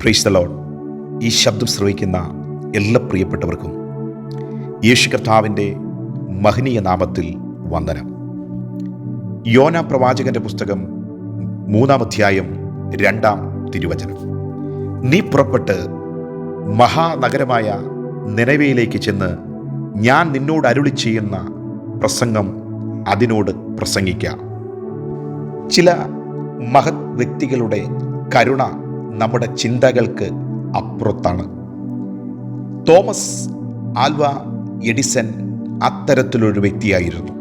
Praise the load ഈ ശബ്ദം ശ്രവിക്കുന്ന എല്ലാ പ്രിയപ്പെട്ടവർക്കും യേശു കർത്താവിന്റെ മഹനീയ നാമത്തിൽ വന്ദനം. യോന പ്രവാചകന്റെ പുസ്തകം മൂന്നാം അധ്യായം രണ്ടാം തിരുവചനം. നീ പുറപ്പെട്ട് മഹാനഗരമായ നിലവയിലേക്ക് ചെന്ന് ഞാൻ നിന്നോട് അരുളി ചെയ്യുന്ന പ്രസംഗം അതിനോട് പ്രസംഗിക്കാം. ചില മഹത് വ്യക്തികളുടെ കരുണ നമ്മുടെ ചിന്തകൾക്ക് അപ്പുറത്താണ്. തോമസ് ആൽവ എഡിസൺ അത്തരത്തിലൊരു വ്യക്തിയായിരുന്നു.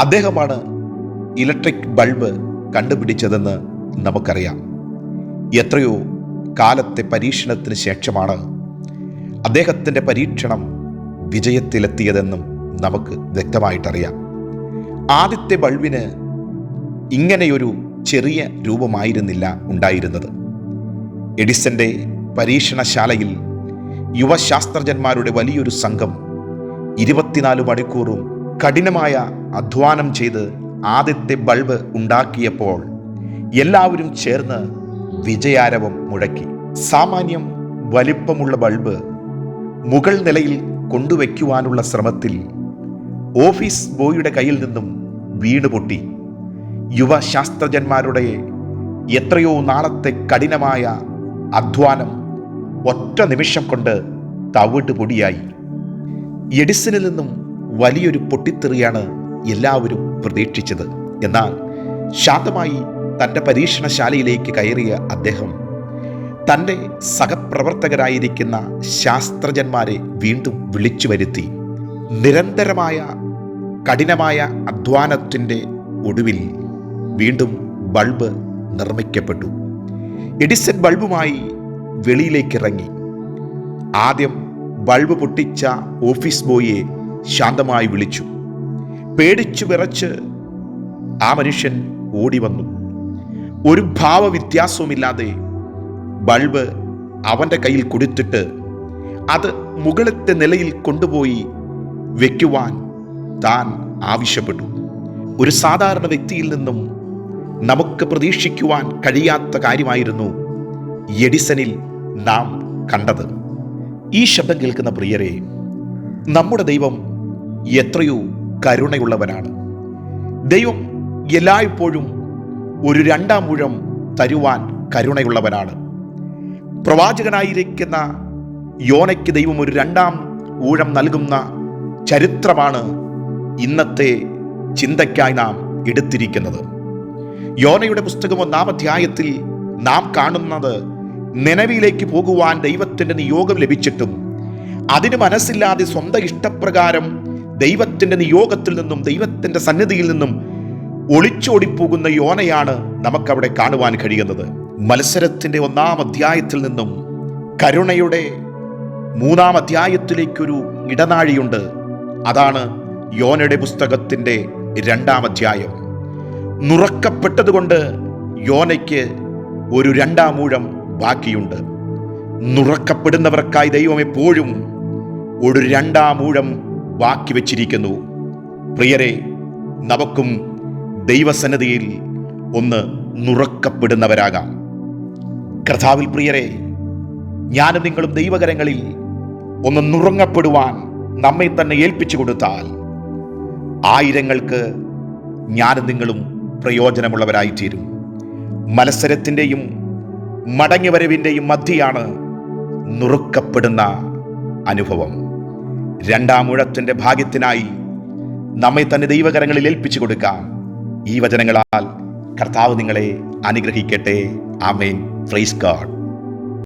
അദ്ദേഹമാണ് ഇലക്ട്രിക് ബൾബ് കണ്ടുപിടിച്ചതെന്ന് നമുക്കറിയാം. എത്രയോ കാലത്തെ പരീക്ഷണത്തിന് ശേഷമാണ് അദ്ദേഹത്തിന്റെ പരീക്ഷണം വിജയത്തിലെത്തിയതെന്നും നമുക്ക് വ്യക്തമായിട്ടറിയാം. ആദ്യത്തെ ബൾബിന് ഇങ്ങനെയൊരു ചെറിയ രൂപമായിരുന്നില്ല ഉണ്ടായിരുന്നത്. എഡിസന്റെ പരീക്ഷണശാലയിൽ യുവശാസ്ത്രജ്ഞന്മാരുടെ വലിയൊരു സംഘം ഇരുപത്തിനാല് മണിക്കൂറും കഠിനമായ അധ്വാനം ചെയ്ത് ആദ്യത്തെ ബൾബ് ഉണ്ടാക്കിയപ്പോൾ എല്ലാവരും ചേർന്ന് വിജയാരവം മുഴക്കി. സാമാന്യം വലിപ്പമുള്ള ബൾബ് മുകൾ നിലയിൽ കൊണ്ടുവയ്ക്കുവാനുള്ള ശ്രമത്തിൽ ഓഫീസ് ബോയുടെ കയ്യിൽ നിന്നും വീണുപൊട്ടി. യുവശാസ്ത്രജ്ഞന്മാരുടെ എത്രയോ നാളത്തെ കഠിനമായ അധ്വാനം ഒറ്റ നിമിഷം കൊണ്ട് തവിട്ട് പൊടിയായി എഡിസണിൽ നിന്നും വലിയൊരു പൊട്ടിത്തെറിയാണ് എല്ലാവരും പ്രതീക്ഷിച്ചത്. എന്നാൽ ശാന്തമായി തന്റെ പരീക്ഷണശാലയിലേക്ക് കയറിയ അദ്ദേഹം തന്റെ സഹപ്രവർത്തകരായിരിക്കുന്ന ശാസ്ത്രജ്ഞന്മാരെ വീണ്ടും വിളിച്ചു വരുത്തി. നിരന്തരമായ കഠിനമായ അധ്വാനത്തിന്റെ ഒടുവിൽ വീണ്ടും ബൾബ് നിർമ്മിക്കപ്പെട്ടു. എഡിസൺ ബൾബുമായി വെളിയിലേക്ക് ഇറങ്ങി ആദ്യം ബൾബ് പൊട്ടിച്ച ഓഫീസ് ബോയിയെ ശാന്തമായി വിളിച്ചു. പേടിച്ചു വിറച്ച് ആ മനുഷ്യൻ ഓടി വന്നു. ഒരു ഭാവവ്യത്യാസവുമില്ലാതെ ബൾബ് അവന്റെ കയ്യിൽ കൊടുത്തിട്ട് അത് മുകളിലത്തെ നിലയിൽ കൊണ്ടുപോയി വയ്ക്കുവാൻ താൻ ആവശ്യപ്പെട്ടു. ഒരു സാധാരണ വ്യക്തിയിൽ നിന്നും നമുക്ക് പ്രതീക്ഷിക്കുവാൻ കഴിയാത്ത കാര്യമായിരുന്നു എഡിസനിൽ നാം കണ്ടത്. ഈ ശബ്ദം കേൾക്കുന്ന പ്രിയരെ നമ്മുടെ ദൈവം എത്രയോ കരുണയുള്ളവനാണ്. ദൈവം എല്ലായ്പ്പോഴും ഒരു രണ്ടാം മുഴം തരുവാൻ കരുണയുള്ളവനാണ്. പ്രവാചകനായിരിക്കുന്ന യോനയ്ക്ക് ദൈവം ഒരു രണ്ടാം ഊഴം നൽകുന്ന ചരിത്രമാണ് ഇന്നത്തെ ചിന്തയ്ക്കായി നാം എടുത്തിരിക്കുന്നത്. യോനയുടെ പുസ്തകം ഒന്നാം അധ്യായത്തിൽ നാം കാണുന്നത് നിലവിലേക്ക് പോകുവാൻ ദൈവത്തിന്റെ നിയോഗം ലഭിച്ചിട്ടും അതിന് മനസ്സില്ലാതെ സ്വന്തം ഇഷ്ടപ്രകാരം ദൈവത്തിന്റെ നിയോഗത്തിൽ നിന്നും ദൈവത്തിന്റെ സന്നിധിയിൽ നിന്നും ഒളിച്ചോടിപ്പോകുന്ന യോനയാണ് നമുക്കവിടെ കാണുവാൻ കഴിയുന്നത്. മത്സരത്തിന്റെ ഒന്നാം അധ്യായത്തിൽ നിന്നും കരുണയുടെ മൂന്നാം അധ്യായത്തിലേക്കൊരു ഇടനാഴിയുണ്ട്. അതാണ് യോനയുടെ പുസ്തകത്തിന്റെ രണ്ടാം അധ്യായം. നുറക്കപ്പെട്ടതുകൊണ്ട് യോനയ്ക്ക് ഒരു രണ്ടാം ബാക്കിയുണ്ട്. നുറക്കപ്പെടുന്നവർക്കായി ദൈവം എപ്പോഴും ഒരു രണ്ടാം ബാക്കി വച്ചിരിക്കുന്നു. പ്രിയരെ നമുക്കും ദൈവസന്നതിയിൽ ഒന്ന് നുറക്കപ്പെടുന്നവരാകാം. കർത്താവിൽ പ്രിയരെ ഞാനും നിങ്ങളും ദൈവകരങ്ങളിൽ ഒന്ന് നുറങ്ങപ്പെടുവാൻ നമ്മെ തന്നെ ഏൽപ്പിച്ചു കൊടുത്താൽ ആയിരങ്ങൾക്ക് ഞാനും നിങ്ങളും പ്രയോജനമുള്ളവരായി തീരും മത്സരത്തിന്റെയും മടങ്ങിവരവിന്റെയും മധ്യയാണ് നുറുക്കപ്പെടുന്ന അനുഭവം. രണ്ടാം മുഴത്തിന്റെ ഭാഗ്യത്തിനായി നമ്മെ തന്നെ ദൈവകരങ്ങളിൽ ഏൽപ്പിച്ചു കൊടുക്കാം. ഈ വചനങ്ങളാൽ കർത്താവ് നിങ്ങളെ അനുഗ്രഹിക്കട്ടെ. ആമേൻ. Praise God.